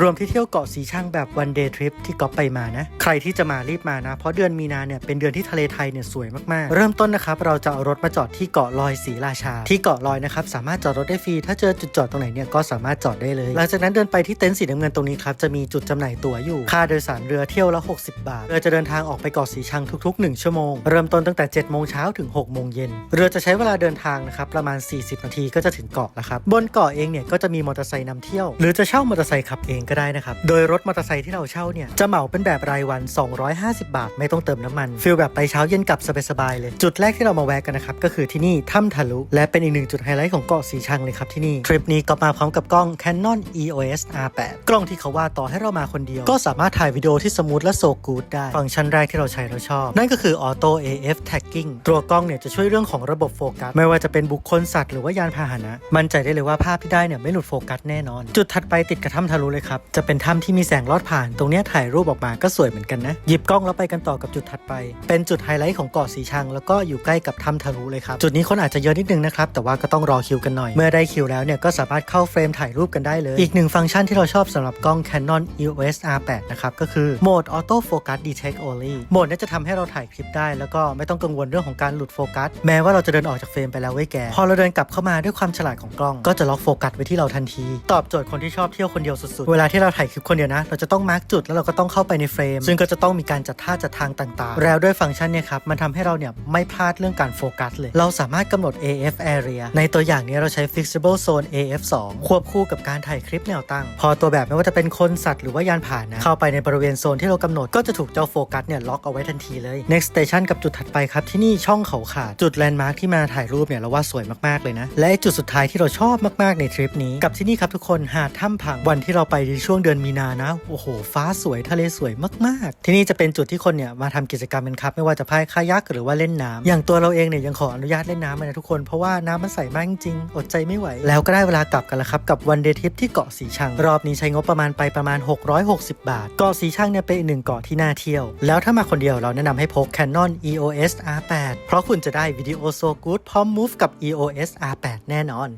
รวมที่เที่ยวเกาะสีชังแบบวันเดย์ทริปที่ก๊อปไปมานะ ใครที่จะมารีบมานะ เพราะเดือนมีนาเนี่ยเป็นเดือนที่ทะเลไทยเนี่ยสวยมากๆ เริ่มต้นนะครับ เราจะเอารถมาจอดที่เกาะลอยศรีราชา ที่เกาะลอยนะครับ สามารถจอดรถได้ฟรี ถ้าเจอจุดจอดตรงไหนเนี่ยก็สามารถจอดได้เลย หลังจากนั้นเดินไปที่เต็นท์สีน้ำเงินตรงนี้ครับ จะมีจุดจำหน่ายตั๋วอยู่ ค่าโดยสารเรือเที่ยวละ 60 บาท เรือจะเดินทางออกไปเกาะสีชังทุกๆ 1 ชั่วโมง เริ่มต้นตั้งแต่7โมงเช้าถึง6โมงเย็น เรือจะใช้เวลาเดินทางนะครับประมาณ 40 นาทีก็จะถึงเกาะแล้วครับ บนเกาะเองเนี่ยก็จะมีมอเตอร์ไซค์นำเที่ยว หรือจะเช่ามอเตอร์ไซค์ขับเองก็ได้นะครับ โดยรถมอเตอร์ไซค์ที่เราเช่าเนี่ย จะเหมาเป็นแบบรายวัน 250 บาท ไม่ต้องเติมน้ำมันฟิลแบบไปเช้าเย็นกลับสบายๆเลย จุดแรกที่เรามาแวะกันนะครับ ก็คือที่นี่ถ้ำทะลุ และเป็นอีกหนึ่งจุดไฮไลท์ของเกาะสีชังเลยครับที่นี่ ทริปนี้ก็มาพร้อมกับกล้อง Canon EOS R8 กล้องที่เขาว่าต่อให้เรามาคนเดียว ก็สามารถถ่ายวิดีโอที่สมูทและโซกูดได้ ฟังก์ชันแรกที่เราใช้เราชอบ นั่นก็คือ Auto AF Tagging ตัวกล้องเนี่ยจะช่วยเรื่องของระบบโฟกัส ไม่ว่าจะเป็นบุคคลสัตว์หรือว่ายานพาหนะ มั่นใจได้เลยว่าภาพที่ได้เนี่ยไม่หลุดโฟกัสแน่นอน จุดถัดไปติดกับถ้ำทะลุเลยครับ จะเป็นถ้ำที่มีแสงลอดผ่าน ตรงนี้ถ่ายรูปออกมาก็สวยเหมือนกันนะ หยิบกล้องแล้วไปกันต่อกับจุดถัดไป เป็นจุดไฮไลท์ของเกาะสีชัง แล้วก็อยู่ใกล้กับถ้ำทะลุเลยครับ จุดนี้คนอาจจะเยอะนิดนึงนะครับ แต่ว่าก็ต้องรอคิวกันหน่อย เมื่อได้คิวแล้วเนี่ยก็สามารถเข้าเฟรมถ่ายรูปกันได้เลย อีกหนึ่งฟังก์ชันที่เราชอบสำหรับกล้อง Canon EOS R8 นะครับก็คือโหมด Auto Focus Detect Only โหมดนี้จะทำให้เราถ่ายคลิปได้ แล้วก็ไม่ต้องกังวลเรื่องของการหลุดโฟกัสแม้ว่าเราจะเดินออกจากเฟรมไปแล้วเว้ยแกพอเราเดินกลับเข้ามาด้วยความฉลาดของกล้อง ก็จะล็อกโฟกัสไว้ที่เราทันที ตอบโจทย์คนที่ชอบเที่ยวคนเดียวสุดๆเวลาที่เราถ่ายคลิปคนเดียวนะ เราจะต้องมาร์กจุดแล้วเราก็ต้องเข้าไปในเฟรม ซึ่งก็จะต้องมีการจัดท่าจัดทางต่างๆ แล้วด้วยฟังก์ชันเนี่ยครับ มันทำให้เราเนี่ยไม่พลาดเรื่องการโฟกัสเลย เราสามารถกำหนด AF area ในตัวอย่างนี้เราใช้ flexible zone AF 2ควบคู่กับการถ่ายคลิปแนวตั้ง พอตัวแบบไม่ว่าจะเป็นคนสัตว์หรือว่ายานผ่านนะเข้าไปในบริเวณโซนที่เรากำหนดก็จะถูกเจ้าโฟกัสเนี่ยล็อกเอาไว้ทันทีเลย next station กับจุดถัดไปครับที่นี่ช่องเขาขาดจุดแลนด์มาร์คที่มาถ่ายรูปเนี่ยเราว่าสวยมากๆเลยนะและจุดสุดท้ายที่เราชอบมากๆในทริปนี้กับที่นี่ครับทุกคนหาดถ้ำพังวันที่เราไปในช่วงเดือนมีนานะ โอ้โห ฟ้าสวยทะเลสวยมาก ๆ ที่นี่จะเป็นจุดที่คนเนี่ยมาทำกิจกรรมกันครับ ไม่ว่าจะพายคายักหรือว่าเล่นน้ำอย่างตัวเราเองเนี่ยยังขออนุญาตเล่นน้ำเลยนะทุกคน เพราะว่าน้ำมันใสมากจริง อดใจไม่ไหว แล้วก็ได้เวลากลับกันแล้วครับ กับวันเดย์ทริปที่เกาะสีชัง รอบนี้ใช้งบประมาณไปประมาณ 660 บาท เกาะสีชังเนี่ยเป็นอีกหนึ่งเกาะที่น่าเที่ยว แล้วถ้ามาคนเดียวเราแนะนำให้พก Canon EOS R8 เพราะคุณจะได้วิดีโอโซกูดพร้อม Move กับ EOS R8 แน่นอน